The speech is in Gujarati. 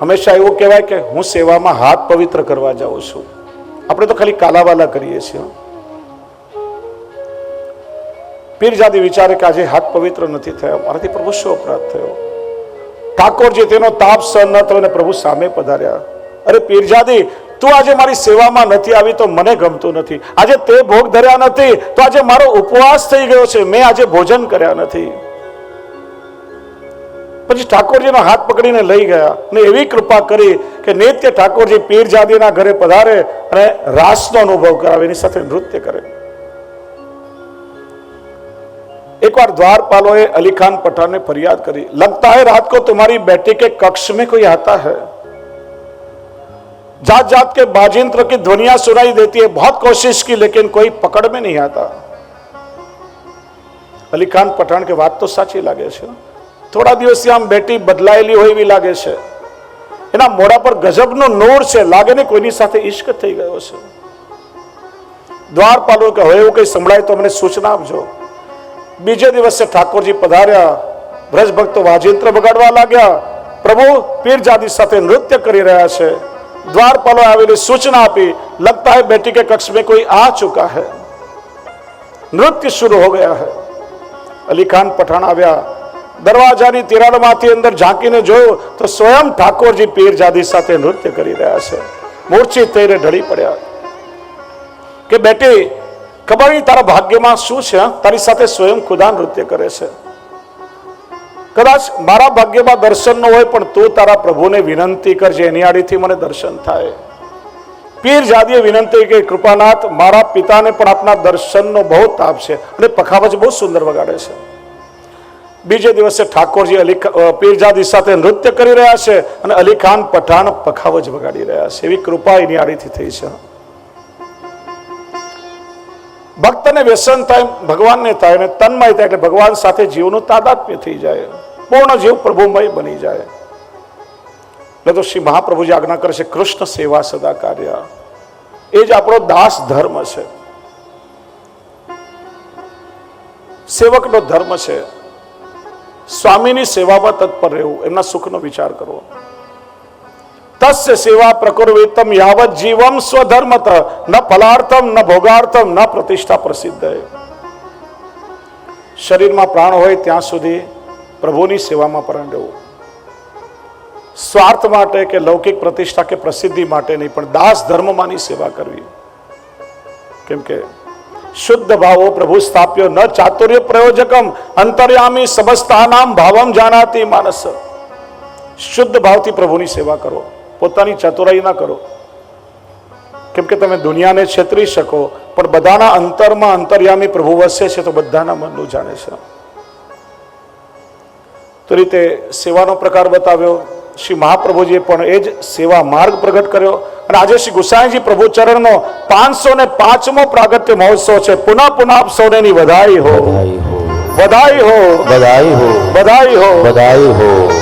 હંમેશા એવું કહેવાય કે હું સેવામાં હાથ પવિત્ર કરવા જાઉં છું. આપણે તો ખાલી કાલાવાલા કરીએ છીએ. પીરજાદી વિચારે કે આજે હાથ પવિત્ર નથી થયો, મારાથી પ્રભુ શું અપરાધ થયો? ઠાકોરજી તેનો તાપ સહન ન થયો અને પ્રભુ સામે પધાર્યા. અરે પીરજાદી તું આજે મારી સેવામાં નથી આવી તો મને ગમતું નથી. આજે તે ભોગ ધર્યા નથી, તો આજે મારો ઉપવાસ થઈ ગયો છે. મેં આજે ભોજન કર્યા નથી. પછી ઠાકોરજીનો હાથ પકડીને લઈ ગયા અને એવી કૃપા કરી કે નિત્ય ઠાકોરજી પીરજાદીના ઘરે પધારે અને રાસનો અનુભવ કરાવે એની સાથે નૃત્ય કરે એકવાર द्वारपालों अली खान पठान ने फरियाद करी लगता है रात को तुम्हारी बेटी के कक्ष में कोई आता है जात जात के बाजिंत्र की ध्वनिया सुनाई देती है बहुत कोशिश की लेकिन कोई पकड़ में नहीं आता અલી ખાન પઠાણ કે વાત તો સાચી લાગે છે થોડા દિવસથી આમ બેટી બદલાયેલી હોય એવી લાગે છે. એના મોઢા પર ગજબનો નોર છે. લાગે ને કોઈની સાથે ઈશ્ક થઈ ગયો છે. દ્વારપાલો કે હવે એવું કંઈ સંભળાય તો મને સૂચના આપજો. બીજે દિવસે ઠાકોરજી પધાર્યા. ભ્રજભક્તો વાજિંત્ર બગાડવા લાગ્યા. પ્રભુ પીરજાદી સાથે નૃત્ય કરી રહ્યા છે. દ્વારપાલો આવેલી સૂચના આપી. લગતા હે બેટી કે કક્ષ મેં કોઈ આ ચુકા હૈ. નૃત્ય શરૂ હો ગયા હૈ. અલી ખાન પઠાણ આવ્યા. દરવાજાની તિરાડમાંથી અંદર ઝાંકીને જોયું તો સ્વયં ઠાકોરજી પીરજાદી સાથે નૃત્ય કરી રહ્યા છે. મૂર્છિત થઈને ઢળી પડ્યા. કે બેટી, ખબર નહીં તારા ભાગ્યમાં શું છે તારી સાથે સ્વયં ખુદા નૃત્ય કરે છે. કદાચ મારા ભાગ્યમાં દર્શન ન હોય પણ તું તારા પ્રભુને વિનંતી કરજે, એની આડીથી મને દર્શન થાય. પીર જાદીએ વિનંતી કે, કૃપાનાથ, મારા પિતાને પણ આપના દર્શનનો બહુ તાપ છે અને પખાવજ બહુ સુંદર વગાડે છે. બીજે દિવસે ઠાકોરજી અલી પીરજાદી સાથે નૃત્ય કરી રહ્યા છે અને અલી ખાન પઠાણ પખાવજ વગાડી રહ્યા છે. એવી કૃપા એની આડીથી થઈ છે. ભક્તને વ્યસન થાય, ભગવાનને થાય અને તન્મય થાય એટલે ભગવાન સાથે જીવનું તાદાત્મ્ય થઈ જાય. પૂર્ણ જીવ પ્રભુમય બની જાય. એટલે તો શ્રી મહાપ્રભુજી આજ્ઞા કરે છે, કૃષ્ણ સેવા સદા કાર્ય. એ જ આપણો દાસ ધર્મ છે. સેવકનો ધર્મ છે. સ્વામીની સેવામાં તત્પર રહેવું, એમના સુખનો વિચાર કરવો. તસ્ય સેવા પ્રકુર્વિતમ યાવત જીવમ સ્વધર્મત ન ફલાર્થમ, ન ભોગાર્થમ, ન પ્રતિષ્ઠા પ્રસિદ્ધ. શરીરમાં પ્રાણ હોય ત્યાં સુધી પ્રભુની સેવામાં પ્રાણ રહેવું. સ્વાર્થ માટે કે લૌકિક પ્રતિષ્ઠા કે પ્રસિદ્ધિ માટે નહીં, પણ દાસ ધર્મમાંની સેવા કરવી. કેમ કે શુદ્ધ ભાવો પ્રભુ સ્થાપ્યો ન ચાતુર્ય પ્રયોજકમ અંતર્યામી સમસ્તાનામ ભાવમ જાનાતી માનસ શુદ્ધ ભાવથી પ્રભુની સેવા કરો। પોતાની ચતુરાઈ ના કરો। કેમ કે તમે દુનિયાને છેતરી શકો, પણ બધાના અંતરમાં અંતર્યામી પ્રભુ વસે છે તો બધાના મનનું જાણે છે. તો રીતે સેવાનો પ્રકાર બતાવ્યો. શ્રી મહાપ્રભુજીએ પણ એ જ સેવા માર્ગ પ્રગટ કર્યો. અને આજે શ્રી ગુસાઈજી પ્રભુ ચરણનો પાંચસો ને પાંચમો પ્રાગટ્ય મહોત્સવ છે. પુનઃ પુનઃ આપ સૌને વધાઈ હો. વધાઈ હો. વધાઈ હો. વધાઈ હો. વધાઈ હો.